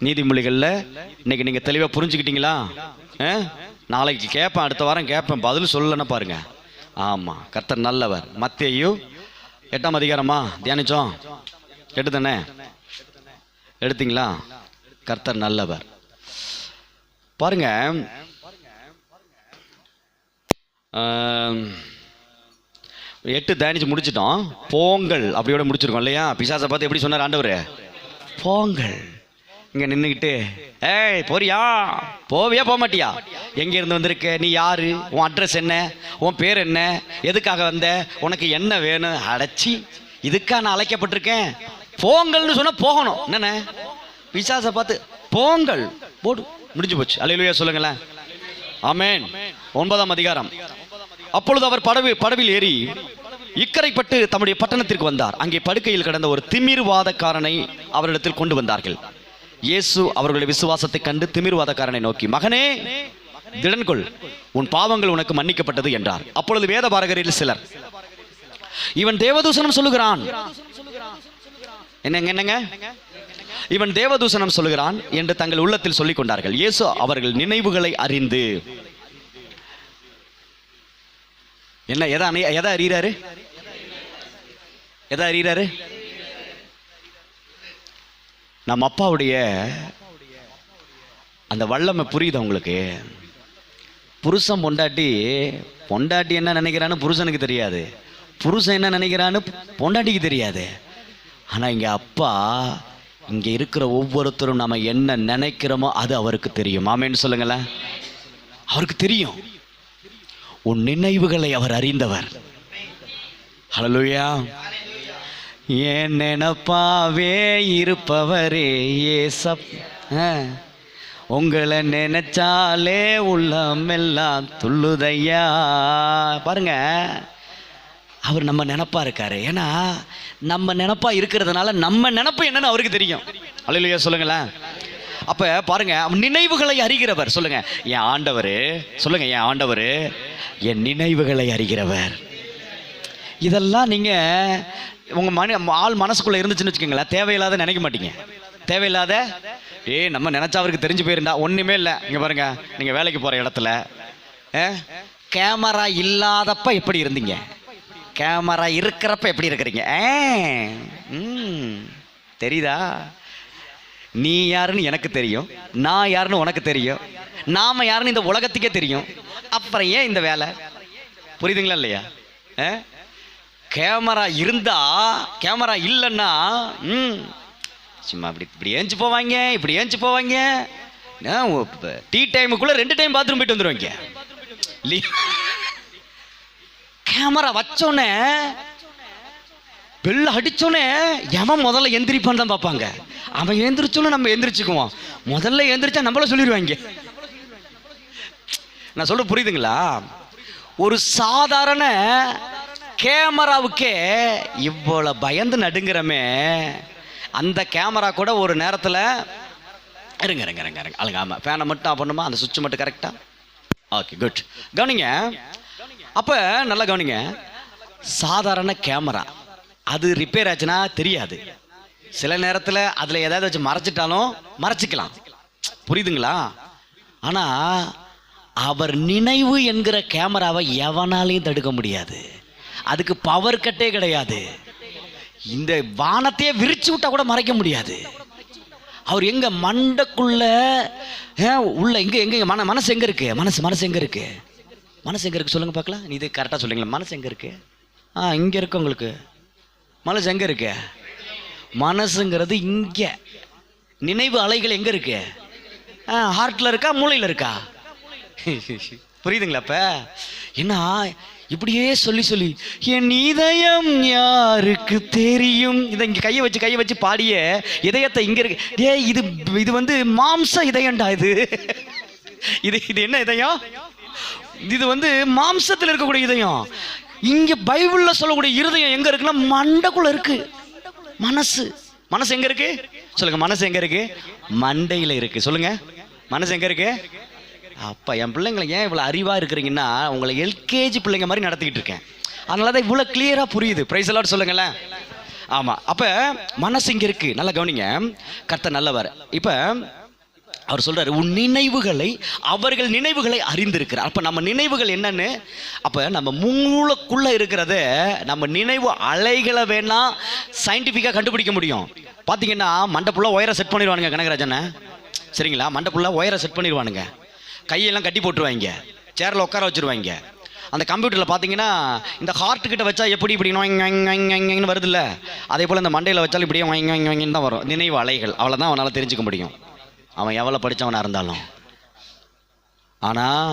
நீதிமொழிகளில் இன்னைக்கு நீங்கள் தெளிவாக புரிஞ்சுக்கிட்டீங்களா? ஆ? நாளைக்கு கேட்பேன் அடுத்த வாரம் கேட்பேன். பதில் சொல்லலன்னு பாருங்க. ஆமாம் கர்த்தர் நல்லவர். மத்தேயு எட்டாம் அதிகாரமா? தியானிச்சோம்? எட்டு தானே எடுத்தீங்களா? கர்த்தர் நல்லவர். பாருங்க. எட்டு தியானிச்சு முடிச்சிட்டோம். போங்கள் அப்படியோட முடிச்சிருக்கோம் இல்லையா? பிசாசை பார்த்து எப்படி சொன்னார் ஆண்டவர்? போங்கள். இங்க நின்றுக்கிட்டு ஏய் போறியா? போவியா போக மாட்டியா எங்க இருந்து வந்திருக்க? நீ யாரு? உன் அட்ரஸ் என்ன? உன் பேர் என்ன? எதுக்காக வந்த? உனக்கு என்ன வேணும்? அடைச்சி இதுக்காக நான் அழைக்கப்பட்டிருக்கேன். போங்கல்னு சொன்னா போகணும். என்னென்ன விசாசை பார்த்து போங்கல் போடு முடிஞ்சு போச்சு. அலையிலுயா சொல்லுங்களேன். ஆமென். ஒன்பதாம் அதிகாரம். அப்பொழுது அவர் படவு படவில் ஏறி இக்கரைப்பட்டு தம்முடைய பட்டணத்திற்கு வந்தார். அங்கே படுக்கையில் கடந்த ஒரு திமிர்வாதக்காரனை அவரிடத்தில் கொண்டு வந்தார்கள். இயேசு அவர்களுடைய விசுவாசத்தை கண்டு திமிர்வாதக்காரனை நோக்கி மகனே திடன் கொள் உன் பாவங்கள் உனக்கு மன்னிக்கப்பட்டது என்றார். அப்பொழுது வேத பாரகரில் சிலர் இவன் தேவதூசனம் சொல்லுகிறான். என்னங்க என்னங்க? இவன் தேவதூசனம் சொல்லுகிறான் என்று தங்கள் உள்ளத்தில் சொல்லிக் கொண்டார்கள். இயேசு அவர்கள் நினைவுகளை அறிந்து என்ன எதை எதை அறிகிறாரு? எதை அறிகிறாரு? நம்ம அப்பாவுடைய அந்த வல்லமை புரியுது உங்களுக்கு? புருஷன் பொண்டாட்டி பொண்டாட்டி என்ன நினைக்கிறான்னு புருஷனுக்கு தெரியாது. புருஷன் என்ன நினைக்கிறான்னு பொண்டாட்டிக்கு தெரியாது. ஆனால் இங்கே அப்பா இங்கே இருக்கிற ஒவ்வொருத்தரும் நம்ம என்ன நினைக்கிறோமோ அது அவருக்கு தெரியும். ஆமேன்னு சொல்லுங்களேன். அவருக்கு தெரியும். உன் நினைவுகளை அவர் அறிந்தவர். ஹலோயா என் நினப்பாவே இருப்பவரே ஏசப். ஆ. உங்களை நினைச்சாலே உள்ளமெல்லாம் துள்ளுதையா. பாருங்க அவர் நம்ம நினப்பா இருக்காரு. ஏன்னா நம்ம நினப்பா இருக்கிறதுனால நம்ம நினப்பு என்னன்னு அவருக்கு தெரியும். அல்லையா சொல்லுங்களேன். அப்ப பாருங்க நினைவுகளை அறிகிறவர். சொல்லுங்க என் ஆண்டவர் சொல்லுங்க என் ஆண்டவர் என் நினைவுகளை அறிகிறவர். இதெல்லாம் நீங்க உங்கள் மன ஆள் மனசுக்குள்ளே இருந்துச்சுன்னு வச்சுக்கோங்களேன் தேவையில்லாத நினைக்க மாட்டீங்க. தேவையில்லாத ஏ நம்ம நினச்சா அவருக்கு தெரிஞ்சு போயிருந்தா ஒன்றுமே இல்லை. இங்கே பாருங்க நீங்கள் வேலைக்கு போகிற இடத்துல கேமரா இல்லாதப்ப எப்படி இருந்தீங்க? கேமரா இருக்கிறப்ப எப்படி இருக்கிறீங்க? ம், தெரியுதா? நீ யாருன்னு எனக்கு தெரியும் நான் யாருன்னு உனக்கு தெரியும் நாம யாருன்னு இந்த உலகத்துக்கே தெரியும். அப்புறம் ஏன் இந்த வேலை? புரியுதுங்களா இல்லையா? ஆ? கேமரா இருந்தா கேமரா இல்லைன்னா ம் சும்மா அப்படி இப்படி ஏஞ்சி போவாங்க இப்படி ஏஞ்சி போவாங்க. டீ டைமுக்குள்ள ரெண்டு டைம் பாத்ரூம் போயிட்டு வந்துடுவாங்க கேமரா வச்சோன்னே பெல் அடிச்சோன்னே எவன் முதல்ல எந்திரிப்பான்னு தான் பார்ப்பாங்க. அவன் எந்திரிச்சோன்னு நம்ம எந்திரிச்சுக்குவோம். முதல்ல எந்திரிச்சா நம்மள சொல்லிடுவாங்க. நான் சொல்ற புரியுதுங்களா? ஒரு சாதாரண கேமராவுக்கே இவ்வளோ பயந்து நடுங்கிறமே அந்த கேமரா கூட ஒரு நேரத்தில் இருங்க இருங்க இருங்க இருங்க. அழுங்க ஆமாம் ஃபேனை மட்டும் ஆஃப் பண்ணுமா? அந்த சுவிட்ச் மட்டும் கரெக்டாக ஓகே குட் கவனிங்க. அப்போ நல்லா கவனிங்க. சாதாரண கேமரா. அது ரிப்பேர் ஆச்சுன்னா தெரியாது. சில நேரத்தில் அதில் ஏதாவது வச்சு மறைச்சிட்டாலும் மறைச்சிக்கலாம். புரியுதுங்களா? ஆனால் அவர் நினைவு என்கிற கேமராவை எவனாலையும் தடுக்க முடியாது. அதுக்கு பவர் கட்டே கிடையாது. இந்த வானத்தையே விரிச்சு விட்டா கூட மறைக்க முடியாது. அவர் எங்க மண்டக்குள்ளே உள்ள எங்க எங்க மன மனசு எங்க இருக்கு? மனசு மனசு எங்க இருக்கு? மனசு எங்க இருக்கு சொல்லுங்க பார்க்கலாம். இது கரெக்டாக சொல்லுங்களா மனசு எங்க இருக்கு? ஆ இங்க இருக்கு உங்களுக்கு. மனசு எங்க இருக்கு? மனசுங்கிறது இங்க. நினைவு அலைகள் எங்க இருக்கு? ஹார்ட்ல இருக்கா? மூளையில இருக்கா? புரியுதுங்களா அப்ப? என்ன இப்படியே சொல்லி சொல்லி என் இதயம் யாருக்கு தெரியும்? இதை இங்கே கையை வச்சு கையை வச்சு பாடிய இதயத்தை இங்கே இருக்கு. டேய் இது இது வந்து மாம்ச இதயம்டா இது. இது இது என்ன இதயம்? இது வந்து மாம்சத்தில் இருக்கக்கூடிய இதயம். இங்கே பைபிளில் சொல்லக்கூடிய இருதயம் எங்கே இருக்குன்னா மண்டைக்குள்ளே இருக்கு. மனசு. மனசு எங்கே இருக்கு? சொல்லுங்க மனசு எங்கே இருக்கு? மண்டையில் இருக்கு. சொல்லுங்க மனசு எங்கே இருக்கு? அப்போ என் பிள்ளைங்களை ஏன் இவ்வளோ அறிவாக இருக்கிறீங்கன்னா உங்களை எல்கேஜி பிள்ளைங்க மாதிரி நடத்திக்கிட்டு இருக்கேன். அதனால தான் இவ்வளோ கிளியராக புரியுது. ப்ரைஸ் எல்லாம் சொல்லுங்களேன். ஆமாம் அப்போ மனசு இங்கே இருக்குது நல்லா கவனிங்க. கர்த்த நல்லவர். இப்போ அவர் சொல்கிறார் உன் நினைவுகளை அவர்கள் நினைவுகளை அறிந்திருக்கிறார். அப்போ நம்ம நினைவுகள் என்னன்னு அப்போ நம்ம மூளைக்குள்ளே இருக்கிறத நம்ம நினைவு அலைகளை வேணால் சயின்டிஃபிக்காக கண்டுபிடிக்க முடியும். பார்த்தீங்கன்னா மண்டப்புள்ள ஒயரை செட் பண்ணிடுவானுங்க கனகராஜனை. சரிங்களா? மண்டப்புள்ள ஒயரை செட் பண்ணிடுவானுங்க. கையெல்லாம் கட்டி போட்டுருவாங்க. சேரில் உட்கார வச்சுருவாங்க. அந்த கம்ப்யூட்டரில் பார்த்தீங்கன்னா இந்த ஹார்ட் கிட்ட வச்சா எப்படி இப்படி நொயங்கன்னு வருதுல்ல? அதே போல் இந்த மண்டையில் வச்சாலும் இப்படியே வாங்கி வாங்கின்னு தான் வரும். நினைவு அலைகள். அவ்வளோதான் அவனால் தெரிஞ்சுக்க முடியும். அவன் எவ்வளோ படித்தவனாக இருந்தாலும். ஆனால்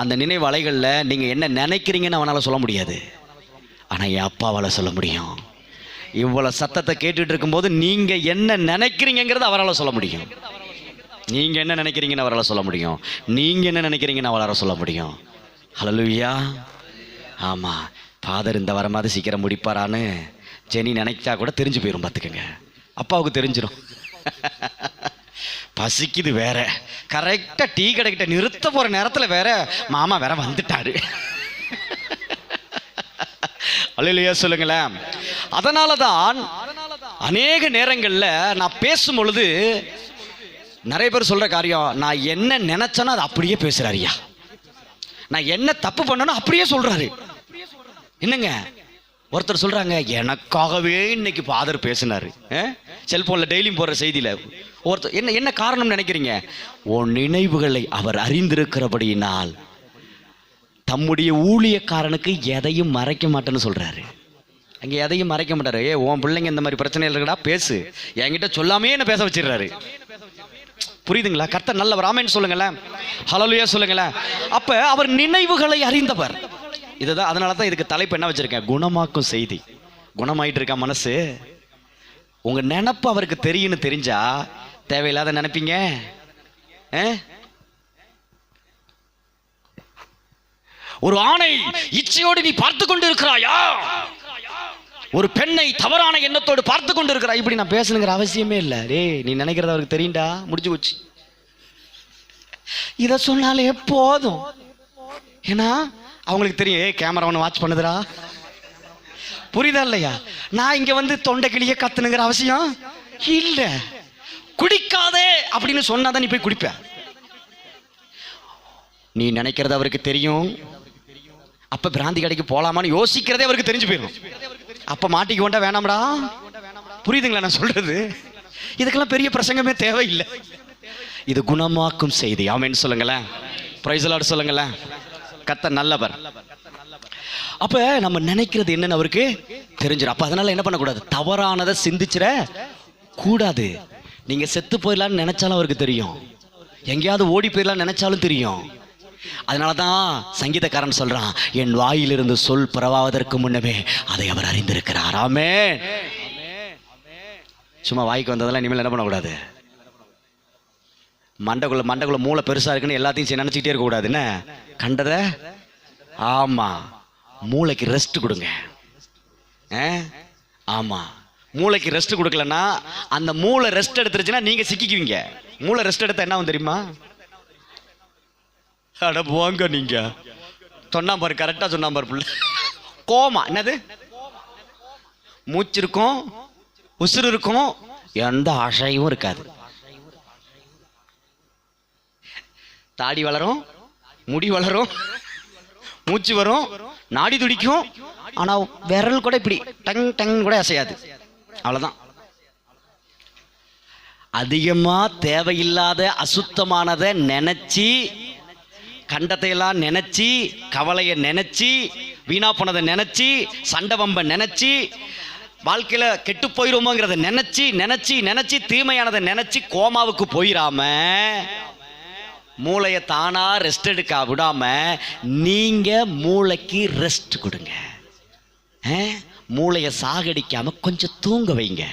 அந்த நினைவு அலைகளில் நீங்கள் என்ன நினைக்கிறீங்கன்னு அவனால் சொல்ல முடியாது. ஆனால் என் அப்பாவால் சொல்ல முடியும். இவ்வளோ சத்தத்தை கேட்டுட்டு இருக்கும்போது நீங்கள் என்ன நினைக்கிறீங்கிறத அவரால் சொல்ல முடியும். நீங்கள் என்ன நினைக்கிறீங்கன்னு அவரால் சொல்ல முடியும். நீங்கள் என்ன நினைக்கிறீங்கன்னு அவரால் சொல்ல முடியும். ஹலலுவியா ஆமாம் ஃபாதர் இந்த வரமாவது சீக்கிரம் முடிப்பாரான்னு ஜெனி நினைச்சா கூட தெரிஞ்சு போயிடும் பார்த்துக்கங்க. அப்பாவுக்கு தெரிஞ்சிடும் பசிக்குது வேற. கரெக்டாக டீ கடைக்கிட்ட நிறுத்த போகிற நேரத்தில் வேற மாமா வேற வந்துட்டாரு. அல்லையா சொல்லுங்களேன். அதனால தான் அநேக நேரங்களில் நான் பேசும் பொழுது நிறைய பேர் சொல்கிற காரியம் நான் என்ன நினைச்சேனோ அதை அப்படியே பேசுகிறாரியா நான் என்ன தப்பு பண்ணனோ அப்படியே சொல்கிறாரு என்னங்க? ஒருத்தர் சொல்கிறாங்க எனக்காகவே இன்னைக்கு ஃபாதர் பேசினார். செல்ஃபோனில் டெய்லியும் போடுற செய்தியில். ஒருத்தர் என்ன என்ன காரணம் நினைக்கிறீங்க? உன் நினைவுகளை அவர் அறிந்திருக்கிறபடியினால் தம்முடைய ஊழியக்காரனுக்கு எதையும் மறைக்க மாட்டேன்னு சொல்கிறாரு அங்கே எதையும் மறைக்க மாட்டாரு. ஏ உன் பிள்ளைங்க இந்த மாதிரி பிரச்சனை இருக்கடா பேசு. என்கிட்ட சொல்லாமே என்ன பேச வச்சிடுறாரு? புரியுதுங்களா? கர்த்தர் நல்லவர். ஆமேன்னு சொல்லுங்களேன். ஹலலுயா சொல்லுங்களேன். அப்போ அவர் நினைவுகளை அறிந்தவர். இதுதான் அதனால தான் இதுக்கு தலைப்பு என்ன வச்சுருக்கேன்? குணமாக்கும் செய்தி. குணமாயிட்டு இருக்கா மனசு? உங்கள் நினப்பு அவருக்கு தெரியும்னு தெரிஞ்சா தேவையில்லாத நினைப்பீங்க? ஆ? ஒரு ஆணை இச்சையோடு நீ பார்த்து கொண்டு இருக்கிறாயா ஒரு பெண்ணை தவறான எண்ணத்தோடு பார்த்து கொண்டு இருக்கிறா இப்படி நான் பேசணுங்கிற அவசியமே இல்லை. டேய் நீ நினைக்கிறது அவருக்கு தெரியுண்டா முடிஞ்சு போச்சு. இதை சொன்னாலே போதும். ஏன்னா அவங்களுக்கு தெரியும் ஏ கேமரா ஒன்று வாட்ச் பண்ணுதுடா. புரியுதா இல்லையா? நான் இங்கே வந்து தொண்டை கிளிய கத்துனுங்கிற அவசியம் இல்லை. குடிக்காதே அப்படின்னு சொன்னாதான் நீ போய் குடிப்ப. நீ நினைக்கிறது அவருக்கு தெரியும். அப்ப பிராந்தி கடைக்கு போலாமான்னு யோசிக்கிறதே அவருக்கு தெரிஞ்சு போயிடும் அப்ப மாட்டிக்கு வேண்டாம் வேணாம்டா? புரியுதுங்களா நான் சொல்றது? இதுக்கெல்லாம் பெரிய பிரசங்கமே தேவையில்லை. இது குணமாக்கும் செய்தி. ஆமென்னு சொல்லுங்களேன். பிரைசலாடு சொல்லுங்களேன். கத்த நல்லவர். அப்ப நம்ம நினைக்கிறது என்னன்னு அவருக்கு தெரிஞ்சிடும் அப்ப அதனால என்ன பண்ணக்கூடாது? தவறானதை சிந்திச்சிட கூடாது. நீங்க செத்து போயிடலாம்னு நினைச்சாலும் அவருக்கு தெரியும். எங்கேயாவது ஓடி போயிடலாம்னு நினைச்சாலும் தெரியும். அதனால தான் சங்கீதக்காரன் சொல்றான் என் வாயிலிருந்து சொல் பரவாவதற்கு முன்னமே அதை அவர் அறிந்திருக்கிறார். ஆமே சும்மா வாய்க்கு வந்ததெல்லாம் இனிமேல் என்ன பண்ணக்கூடாது? மண்டைக்குள்ள மண்டைக்குள்ள மூளை பெருசா இருக்குன்னு எல்லாத்தையும் சரி நினைச்சுக்கிட்டே இருக்கக்கூடாது என்ன? கண்டதை? ஆமா. மூளைக்கு ரெஸ்ட் கொடுங்க. ஆமா. மூளைக்கு ரெஸ்ட் கொடுக்கலன்னா அந்த மூளை ரெஸ்ட் எடுத்துருச்சுன்னா நீங்க சிக்கிக்குவீங்க. மூளை ரெஸ்ட் எடுத்தா என்ன தெரியுமா? அட போங்க நீங்க. சொன்னா பாரு கரெக்டா சொன்னா பாரு புள்ள. கோமா என்னது? மூச்சு இருக்கும் உசுறு இருக்கும் எந்த அசையும் இருக்காது. தாடி வளரும் முடி வளரும் மூச்சு வரும் நாடி துடிக்கும் ஆனா விரல் கூட இப்படி டங் டங் கூட அசையாது. அவ்வளவுதான். அதிகமா தேவையில்லாத அசுத்தமானதை நினைச்சு கண்டத்தையெல்லாம் நினச்சி கவலையை நினச்சி வீணா போனதை நினச்சி சண்டை வம்பை நினச்சி வாழ்க்கையில் கெட்டு போயிருமோங்கிறத நினச்சி நினச்சி நினச்சி தீமையானதை நினச்சி கோமாவுக்கு போயிடாம மூளையை தானா ரெஸ்ட் எடுக்க விடாம நீங்க மூளைக்கு ரெஸ்ட் கொடுங்க. மூளையை சாகடிக்காம கொஞ்சம் தூங்க வைங்க.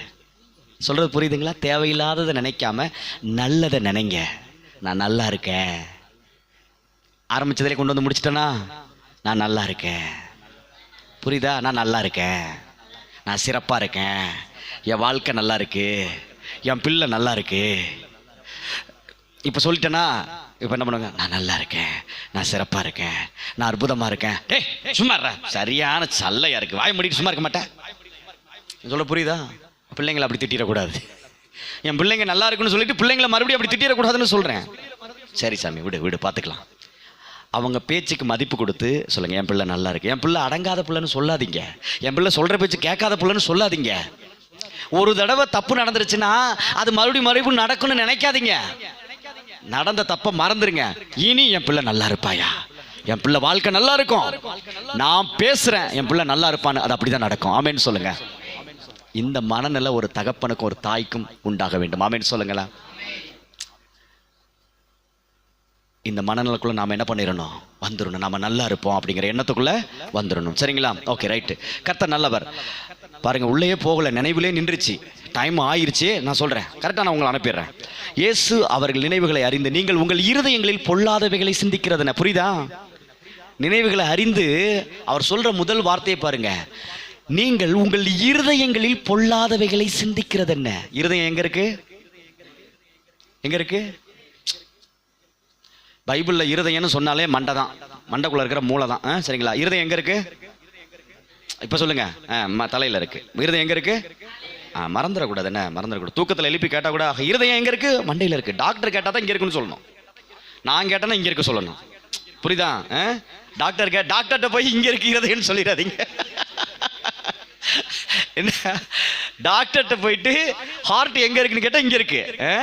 சொல்றது புரியுதுங்களா? தேவையில்லாததை நினைக்காம நல்லதை நினைங்க. நான் நல்லா இருக்கேன். ஆரம்பிச்சதுல கொண்டு வந்து முடிச்சிட்டேனா? நான் நல்லா இருக்கேன். புரியுதா? நான் நல்லா இருக்கேன். நான் சிறப்பாக இருக்கேன். என் வாழ்க்கை நல்லா இருக்கு. என் பிள்ளை நல்லா இருக்கு. இப்போ சொல்லிட்டேன்னா இப்போ என்ன பண்ணுவாங்க? நான் நல்லா இருக்கேன். நான் சிறப்பாக இருக்கேன். நான் அற்புதமாக இருக்கேன். டேய் சும்மா சரியான சல்லையாக இருக்குது வாய் மூடிட்டு சும்மா இருக்க மாட்டேன். சொல்ல புரியுதா? பிள்ளைங்களை அப்படி திட்டிடக்கூடாது. என் பிள்ளைங்க நல்லா இருக்குன்னு சொல்லிட்டு பிள்ளைங்களை மறுபடியும் அப்படி திட்டிடக்கூடாதுன்னு சொல்கிறேன் சரி சாமி விடு விடு பார்த்துக்கலாம் அவங்க பேச்சுக்கு மதிப்பு கொடுத்து சொல்லுங்கள் என் பிள்ளை நல்லா இருக்கு. என் பிள்ளை அடங்காத பிள்ளைன்னு சொல்லாதீங்க. என் பிள்ளை சொல்கிற பேச்சு கேட்காத பிள்ளைன்னு சொல்லாதீங்க. ஒரு தடவை தப்பு நடந்துருச்சுன்னா அது மறுபடியும் மறுபடியும் நடக்கும்னு நினைக்காதீங்க. நடந்த தப்பை மறந்துருங்க. இனி என் பிள்ளை நல்லா இருப்பாயா? என் பிள்ளை வாழ்க்கை நல்லா இருக்கும். நான் பேசுகிறேன் என் பிள்ளை நல்லா இருப்பான்னு அது அப்படிதான் நடக்கும். ஆமேன்னு சொல்லுங்கள் இந்த மனநிலை ஒரு தகப்பனுக்கும் ஒரு தாய்க்கும் உண்டாக வேண்டும். ஆமேன்னு சொல்லுங்களேன். இந்த மனநலக்குள்ளே நாம் என்ன பண்ணிடணும் வந்துடணும் நம்ம நல்லா இருப்போம் அப்படிங்கிற எண்ணத்துக்குள்ள வந்துடணும் சரிங்களா? ஓகே ரைட்டு கர்த்தர் நல்லவர். பாருங்க உள்ளேயே போகல. நினைவுலே நின்றுச்சு. டைம் ஆயிடுச்சு நான் சொல்கிறேன் கரெக்டாக நான் உங்களை அனுப்பிடுறேன். இயேசு அவர்கள் நினைவுகளை அறிந்து நீங்கள் உங்கள் இருதயங்களில் பொல்லாதவைகளை சிந்திக்கிறதுன புரியுதா? நினைவுகளை அறிந்து அவர் சொல்கிற முதல் வார்த்தையை பாருங்க. நீங்கள் உங்கள் இருதயங்களில் பொல்லாதவைகளை சிந்திக்கிறது என்ன இருதயம் எங்க இருக்கு? எங்க இருக்கு? பைபிளில் இருதயம்னு சொன்னாலே மண்டை தான் மண்டைக்குள்ளே இருக்கிற மூளை தான் ஆ, சரிங்களா? இருதயம் எங்கே இருக்கு? இப்போ சொல்லுங்க. ஆ, தலையில் இருக்கு. இருதயம் எங்கே இருக்கு? ஆ மறந்துடக்கூடாது. என்ன? மறந்துடக்கூடாது. தூக்கத்தில் எழுப்பி கேட்டால் கூட "ஆ, இருதயம் எங்கே இருக்கு? மண்டையில் இருக்கு. டாக்டர் கேட்டால் தான் இங்கே இருக்குன்னு சொல்லணும். நான் கேட்டேன்னா இங்கே இருக்க சொல்லணும். புரியுதா? ஆ? டாக்டர் கே டாக்டர்கிட்ட போய் இங்கே இருக்கு இருதயம்னு சொல்லிடாதீங்க. என்ன? டாக்டர்கிட்ட போயிட்டு ஹார்ட் எங்கே இருக்குன்னு கேட்டால் இங்கே இருக்கு. ஆ?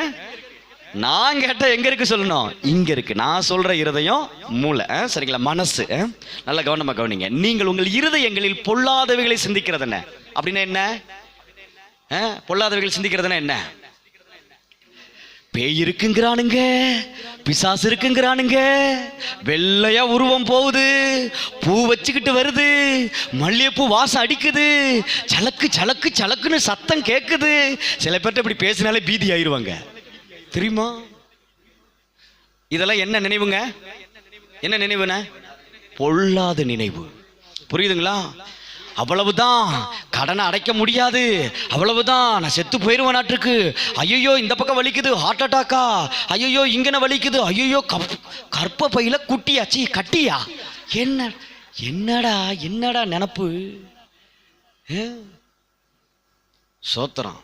நான் கேட்டா எங்க இருக்கு சொல்லணும்? இங்க இருக்கு. நான் சொல்ற இருதயம் மூளை. ஆ? சரிங்களா? மனசு. ஆ? நல்ல கவனமா கவனிங்க. நீங்கள் உங்கள் இருதயங்களில் பொல்லாதவைகளை சிந்திக்கிறது என்ன? அப்படின்னா என்ன? ஆ? பொல்லாதவைகள் சிந்திக்கிறதுனா என்ன? பேய் இருக்குங்கிறானுங்க. பிசாசு இருக்குங்கிறானுங்க. வெள்ளையா உருவம் போகுது. பூ வச்சுக்கிட்டு வருது. மல்லிகைப்பூ வாசம் அடிக்குது. சலக்கு சலக்கு சலக்குன்னு சத்தம் கேட்குது சில பேர்ட்ட இப்படி பேசினாலே பீதி ஆயிடுவாங்க தெரியுமா? இதெல்லாம் என்ன நினைவுங்க? என்ன நினைவுன பொல்லாத நினைவு. புரியுதுங்களா? அவ்வளவுதான். கடனை அடைக்க முடியாது. அவ்வளவுதான். நான் செத்து போயிடுவேன் நாட்டுக்கு ஐயோ இந்த பக்கம் வலிக்குது. ஹார்ட் அட்டாக்கா ஐயோ இங்கன வலிக்குது. ஐயோ கற்ப பையில குட்டியாச்சி கட்டியா? என்ன என்னடா என்னடா நினப்பு? சோத்திரம்.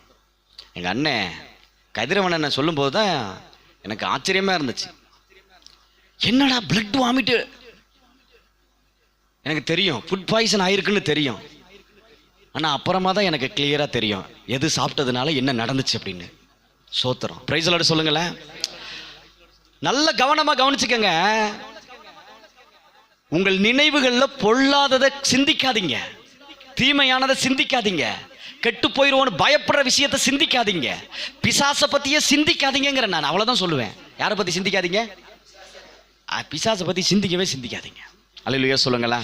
எங்கள் அண்ணன் கதிரவன் சொல்லும்போது தான் எனக்கு ஆச்சரியமா இருந்துச்சு. என்னடா பிளட் வாமிட்டு எனக்கு தெரியும் ஃபுட் பாய்சன் ஆயிருக்குன்னு தெரியும். ஆனால் அப்புறமா தான் எனக்கு கிளியராக தெரியும் எது சாப்பிட்டதுனால என்ன நடந்துச்சு அப்படின்னு. சோத்துறோம் ப்ரைஸலோட சொல்லுங்களேன். நல்ல கவனமாக கவனிச்சுக்கங்க. உங்கள் நினைவுகளில் பொல்லாததை சிந்திக்காதீங்க. தீமையானதை சிந்திக்காதீங்க. கெட்டு போயிடுவோன்னு பயப்படுற விஷயத்தை சிந்திக்காதீங்க. பிசாசை பற்றியே சிந்திக்காதீங்கிற நான் அவ்வளோதான் சொல்லுவேன். யாரை பற்றி சிந்திக்காதீங்க? ஆ, பிசாசை பற்றி சிந்திக்கவே சிந்திக்காதீங்க. அல்லையா சொல்லுங்களேன்.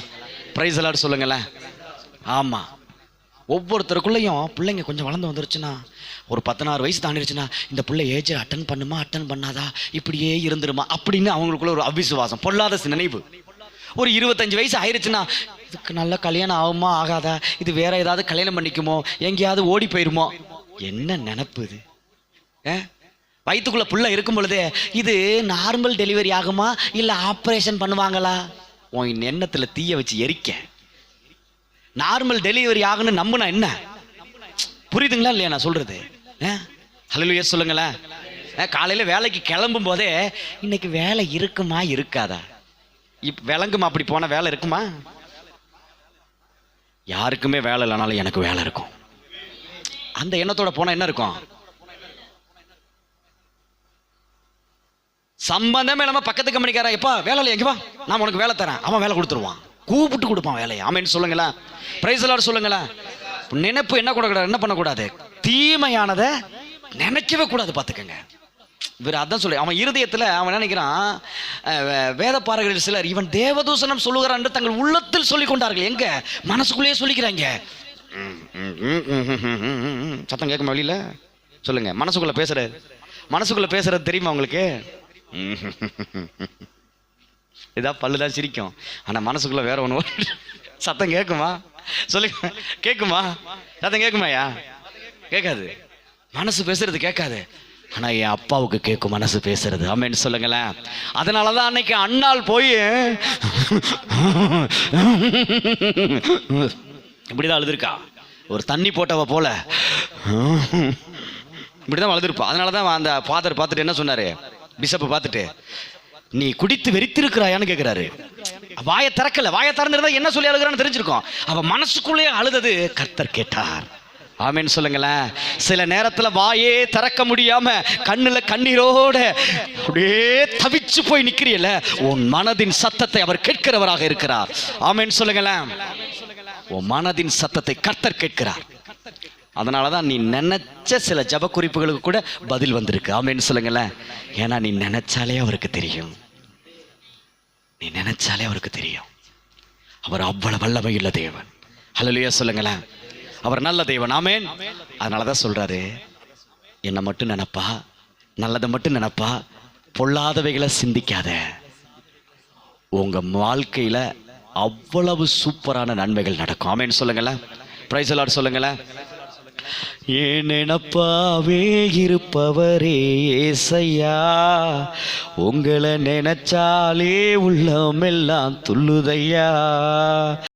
ப்ரைஸ் எல்லாம் சொல்லுங்களேன். ஆமாம் ஒவ்வொருத்தருக்குள்ளேயும் பிள்ளைங்க கொஞ்சம் வளர்ந்து வந்துருச்சுன்னா ஒரு பதினாறு வயசு தாண்டிடுச்சுன்னா இந்த பிள்ளை ஏஜ் அட்டன் பண்ணுமா அட்டன் பண்ணாதா? இப்படியே இருந்துருமா? அப்படின்னு அவங்களுக்குள்ள ஒரு அவிசுவாசம் பொல்லாத நினைவு. ஒரு இருபத்தஞ்சு வயசு ஆயிடுச்சுன்னா இதுக்கு நல்ல கல்யாணம் ஆகுமா ஆகாதா? இது வேற ஏதாவது கல்யாணம் பண்ணிக்குமோ? எங்கேயாவது ஓடி போயிருமோ? என்ன நினப்பு இது? ஆ? புள்ள இருக்கும் பொழுதே இது நார்மல் டெலிவரி ஆகுமா? இல்லை ஆப்ரேஷன் பண்ணுவாங்களா? உன் எண்ணத்தில் தீய வச்சு எரிக்க. நார்மல் டெலிவரி ஆகணும்னு நம்புனா என்ன? புரியுதுங்களா இல்லையா நான் சொல்றது? ஹலோ சொல்லுங்களேன். ஆ, வேலைக்கு கிளம்பும் போதே இன்னைக்கு வேலை இருக்குமா இருக்காதா? இப் விளங்குமா அப்படி போன வேலை இருக்குமா? யாருக்குமே வேலை இல்லைனாலும் எனக்கு வேலை இருக்கும். அந்த எண்ணத்தோட போனா என்ன இருக்கும்? சம்பந்தமே இல்லாம பக்கத்து கம்பெனிக்காரன் எப்பா வேலை இல்லை எங்க நான் உனக்கு வேலை தரேன். அவன் வேலை கொடுத்துருவான். கூப்பிட்டு கொடுப்பான் வேலையை. ஆமேன்னு சொல்லுங்களேன். பிரைஸ் எல்லாரும் சொல்லுங்களேன். நினைப்பு என்ன கூட என்ன பண்ணக்கூடாது? தீமையானதை நினைக்கவே கூடாது பார்த்துக்கங்க. இவர் அதான் சொல்லி அவன் இருதயத்தில் அவன் நினைக்கிறான் வேதப்பாறைகளில் வே- சிலர் இவன் தேவதூசனம் சொல்லுகிறான் என்று தங்கள் உள்ளத்தில் சொல்லிக் கொண்டார்கள் எங்க மனசுக்குள்ளேயே சொல்லிக்கிறாங்க ம், ம், ம், ம், சத்தம் கேட்குமா வழியில் சொல்லுங்க மனசுக்குள்ள பேசுறது மனசுக்குள்ள பேசுறது தெரியுமா உங்களுக்கு ம். இதா பல்லுதான் சிரிக்கும் ஆனா மனசுக்குள்ள வேற ஒன்று சத்தம் கேட்குமா சொல்லுங்க கேட்குமா சத்தம் கேட்குமாயா கேட்காது மனசு பேசுறது கேட்காது ஆனால் என் அப்பாவுக்கு கேட்கும் மனசு பேசுறது. ஆமேன்னு சொல்லுங்களேன். அதனாலதான் அன்னைக்கு அண்ணால் போய் இப்படிதான் அழுதுருக்கா. ஒரு தண்ணி போட்டவ போல. இப்படி தான் வளர்ந்துருப்பா அதனால தான் அந்த ஃபாதர் பார்த்துட்டு என்ன சொன்னாரு? பிஷப்பை பார்த்துட்டு நீ குடித்து வெறித்திருக்கிறாயான்னு கேட்குறாரு வாயை திறக்கல. வாயை திறந்துருந்தா என்ன சொல்லி அழுகிறான்னு தெரிஞ்சிருக்கோம். அவள் மனசுக்குள்ளேயே அழுதது கர்த்தர் கேட்டார். ஆமென்னு சொல்லுங்களேன். சில நேரத்துல வாயே திறக்க முடியாம கண்ணுல கண்ணீரோட அப்படியே தவிச்சு போய் நிக்கிறீல உன் மனதின் சத்தத்தை அவர் கேட்கிறவராக இருக்கிறார். ஆமென்னு சொல்லுங்களேன். உன் மனதின் சத்தத்தை கர்த்தர் கேட்கிறார். அதனால தான் நீ நினைச்ச சில ஜப குறிப்புகளுக்கு கூட பதில் வந்திருக்கு. ஆமென்னு சொல்லுங்களேன். ஏன்னா நீ நினைச்சாலே அவருக்கு தெரியும். நீ நினைச்சாலே அவருக்கு தெரியும். அவர் அவ்வளவு வல்லமையுள்ள தேவன். ஹalleluya சொல்லுங்களேன். அவர் நல்ல தெய்வன் ஆமேன். அதனால தான் சொல்றாரு என்னை மட்டும் நினைப்பா நல்லதை மட்டும் நினைப்பா பொல்லாதவைகளை சிந்திக்காத. உங்க வாழ்க்கையில அவ்வளவு சூப்பரான நன்மைகள் நடக்கும். ஆமென். சொல்லுங்களேன். பிரைஸ் எல்லாம் சொல்லுங்களேன். ஏன் நினப்பாவே இருப்பவரே ஏசையா உங்களை நினைச்சாலே உள்ளமெல்லாம் துள்ளுதையா.